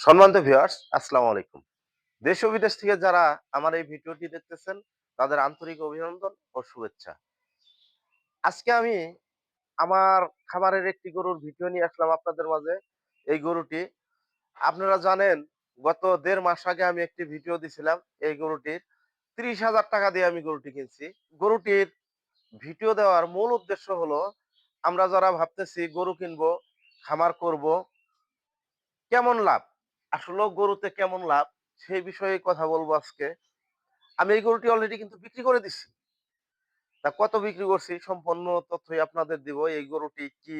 সম্মানিত ভিউয়ার্স আসসালামু আলাইকুম। দেশ ও বিদেশ থেকে যারা আমার এই ভিডিওটি দেখতেছেন, তাদের আন্তরিক অভিনন্দন ও শুভেচ্ছা। আজকে আমি আমার খাবারের একটি গরুর ভিডিও নিয়ে আসলাম আপনাদের মাঝে। এই গরুটি, আপনারা জানেন, গত দেড় মাস আগে আমি একটি ভিডিও দিছিলাম, এই গরুটির ত্রিশ হাজার টাকা দিয়ে আমি গরুটি কিনছি। গরুটির ভিডিও দেওয়ার মূল উদ্দেশ্য হলো, আমরা যারা ভাবতেছি গরু কিনবো, খামার করব, কেমন লাভ? আসলে গরুতে কেমন লাভ? সেই বিষয়ে কথা বলব আজকে। আমি এই গরুটি অলরেডি কিন্তু বিক্রি করে দিচ্ছি তা কত বিক্রি করছি? সম্পূর্ণ তথ্যই আপনাদের দিব। এই গরুটি কি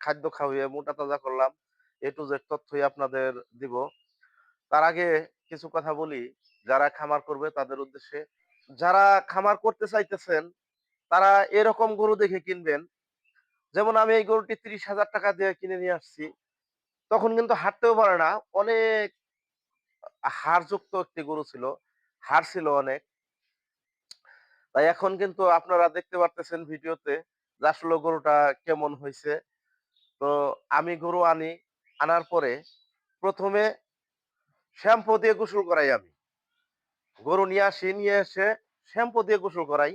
খাদ্য খাওয়িয়ে মোটা তাজা করলাম? এ টু জেড তথ্যই আপনাদের দিব। তার আগে কিছু কথা বলি। যারা খামার করবে তাদের উদ্দেশ্যে, যারা খামার করতে চাইতেছেন, তারা এরকম গরু দেখে কিনবেন। যেমন আমি এই গরুটি ত্রিশ হাজার টাকা দিয়ে কিনে নিয়ে আসছি। তখন কিন্তু হাঁটতেও পারে না। অনেক হাড়যুক্ত একটি গরু ছিল হাড় ছিল অনেক। তাই এখন কিন্তু আপনারা দেখতে পারতেছেন ভিডিওতে যে আসলে গরুটা কেমন হয়েছে তো আমি গরু আনি, আনার পরে প্রথমে শ্যাম্পু দিয়ে গোসল করাই আমি। গরু নিয়ে আসি, নিয়ে এসে শ্যাম্পু দিয়ে গোসল করাই।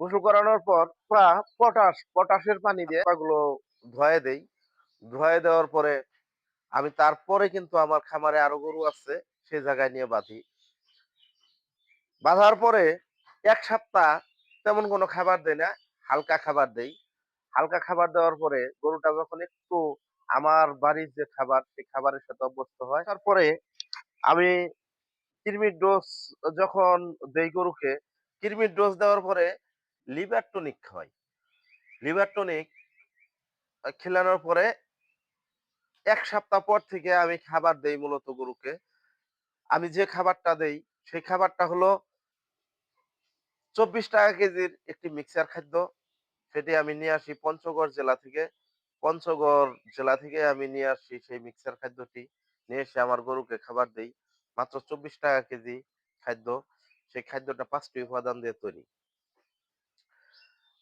গোসল করানোর পর পটাশ, পটাশের পানি দিয়ে পাগুলো ধোয়ে দেই। ধোয়ে দেওয়ার পরে আমি তারপরে কিন্তু আমার খামারে আরও গরু আছে, সে জায়গায় নিয়ে বাঁধি। বাঁধার পরে এক সপ্তাহ তেমন কোনো খাবার দেয় না, হালকা খাবার দেই। হালকা খাবার দেওয়ার পরে গরুটা যখন একটু আমার বাড়ির যে খাবার, সেই খাবারের সাথে অভ্যস্ত হয়, তারপরে আমি কৃমির ডোজ যখন দেই গরুকে, কৃমির ডোজ দেওয়ার পরে লিভার টনিক খাওয়াই। লিভার টনিক খেলানোর পরে এক সপ্তাহ পর থেকে আমি খাবার দেই মূলত গরুকে। আমি যে খাবারটা দেই, সেই খাবারটা হলো চব্বিশ টাকা কেজির একটি মিক্সার খাদ্য। সেটি আমি নিয়ে আসি পঞ্চগড় জেলা থেকে। পঞ্চগড় জেলা থেকে আমি নিয়ে আসি সেই মিক্সার খাদ্যটি। নিয়ে এসে আমার গরুকে খাবার দেই। মাত্র চব্বিশ টাকা কেজি খাদ্য। সেই খাদ্যটা পাঁচটি উপাদান দিয়ে তৈরি।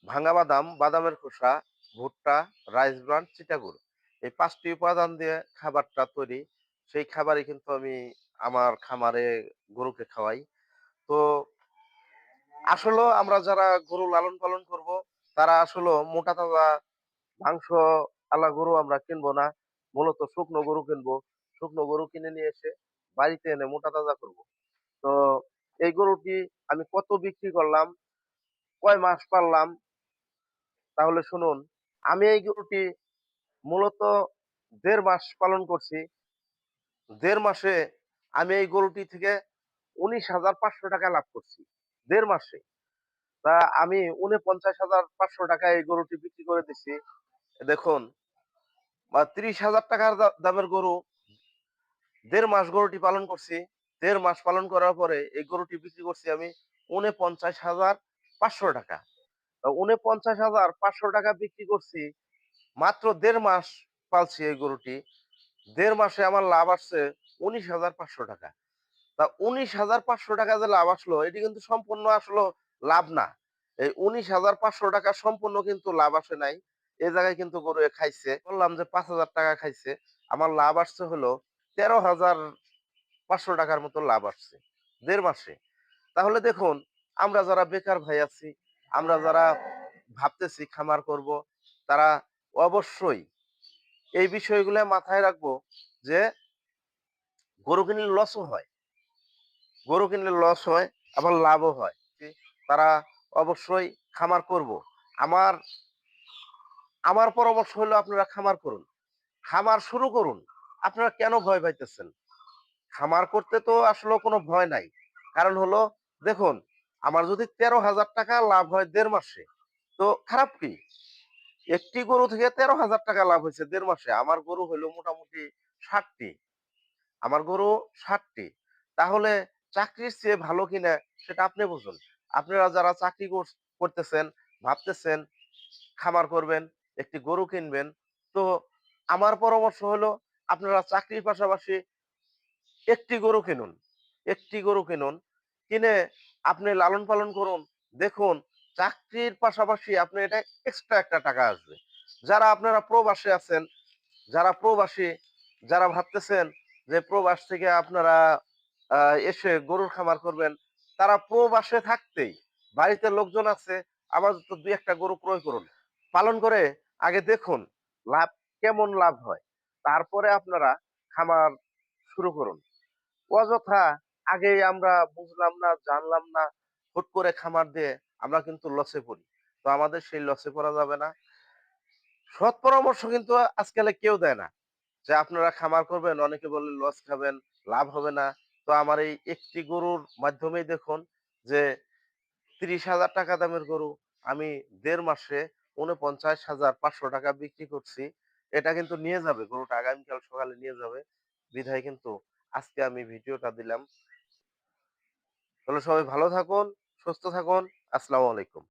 ভাঙা বাদাম, বাদামের খোসা, ভুট্টা, রাইস ব্রান, চিটাগুড়। এই পাঁচটি উপাদান দিয়ে খাবারটা তৈরি, সেই খাবারই কিন্তু আমি আমার খামারে গরুকে খাওয়াই। তো আসলে আমরা যারা গরু লালন পালন করব, তারা আসলে মোটা তাজা মাংস আলা গরু আমরা কিনবো না। মূলত শুকনো গরু কিনবো। শুকনো গরু কিনে নিয়ে এসে বাড়িতে এনে মোটা তাজা করব। তো এই গরুটি আমি কত বিক্রি করলাম, কয় মাস পারলাম, তাহলে শুনুন, আমি এই গরুটি মূলত দেড় মাস পালন করছি। দেড় মাসে আমি এই গরুটি থেকে উনিশ হাজার পাঁচশো টাকা লাভ করছি, দেড় মাসে। তা আমি উনপঞ্চাশ হাজার পাঁচশো টাকা এই গরুটি বিক্রি করে দিছি। দেখুন, বা ত্রিশ হাজার টাকার দামের গরু, দেড় মাস গরুটি পালন করছি। দেড় মাস পালন করার পরে এই গরুটি বিক্রি করছি আমি উনপঞ্চাশ হাজার পাঁচশো টাকা। উনপঞ্চাশ হাজার পাঁচশো টাকা বিক্রি করছি মাত্র দেড় মাস পালছি এই গরুটি। দেড় মাসে আমার লাভ আসছে উনিশ হাজার পাঁচশো টাকা। তা উনিশ হাজার পাঁচশো টাকা যে লাভ আসলো, এটি কিন্তু সম্পূর্ণ আসলো লাভ না। এই উনিশ হাজার পাঁচশো টাকা সম্পূর্ণ কিন্তু লাভ আসে নাই। এই জায়গায় কিন্তু গরু এ খাইছে। বললাম যে পাঁচ হাজার টাকা খাইছে। আমার লাভ আসছে হলো তেরো হাজার পাঁচশো টাকার মতো লাভ আসছে দেড় মাসে। তাহলে দেখুন, আমরা যারা বেকার ভাই আছি, আমরা যারা ভাবতেছি খামার করব, তারা অবশ্যই। এই বিষয়গুলো মাথায় রাখব যে গরু কিনলে লসও হয়। গরু কিনলে লস হয়, আবার লাভও হয়। তারা অবশ্যই খামার করব। আমার আমার পরামর্শ হলো আপনারা খামার করুন। খামার শুরু করুন। আপনারা কেন ভয় পাইতেছেন? খামার করতে তো আসলে কোনো ভয় নাই। কারণ হলো, দেখুন, আমার যদি তেরো হাজার টাকা লাভ হয় দেড় মাসে, তো খারাপ কি? একটি গরু থেকে তেরো হাজার টাকা লাভ হয়েছে দেড় মাসে। আমার গরু হলো মোটামুটি ষাটটি। আমার গরু ষাটটি। তাহলে চাকরির চেয়ে ভালো কিনা সেটা আপনি বুঝুন। আপনারা যারা চাকরি করতেছেন, ভাবতেছেন, খামার করবেন, একটি গরু কিনবেন, তো আমার পরামর্শ হলো আপনারা চাকরির পাশাপাশি একটি গরু কিনুন। একটি গরু কিনুন। কিনে আপনি লালন পালন করুন, দেখুন চাকরির পাশাপাশি আপনি এটা এক্সট্রা একটা টাকা আসবে যারা আপনারা প্রবাসে আছেন যারা প্রবাসী যারা ভাবতেছেন যে প্রবাস থেকে আপনারা এসে গরুর খামার করবেন, তারা প্রবাসে থাকতেই বাড়িতে লোকজন আছে, আপাতত ২-১ টা গরু ক্রয় করুন। পালন করে আগে দেখুন লাভ কেমন লাভ হয়। তারপরে আপনারা খামার শুরু করুন। অযথা আগে আমরা বুঝলাম না, জানলাম না, হুট করে খামার দিয়ে আমরা কিন্তু লসে পড়ি। তো আমাদের সেই লসে পড়া যাবে না। সৎ পরামর্শ কিন্তু আজকালে কেউ দেয় না। যে আপনারা খামার করবেন, অনেকে বলে লস খাবেন, লাভ হবে না। তো আমার এই একটি গরুর মাধ্যমেই দেখুন যে ৳৩০,০০০ দামের গরু আমি ১.৫ মাসে ৳৪৯,৫০০ বিক্রি করছি। এটা কিন্তু নিয়ে যাবে, গরুটা আগামীকাল সকালে নিয়ে যাবে। বিধায় কিন্তু আজকে আমি ভিডিওটা দিলাম। তাহলে সবাই ভালো থাকুন, সুস্থ থাকুন। আসসালামু আলাইকুম।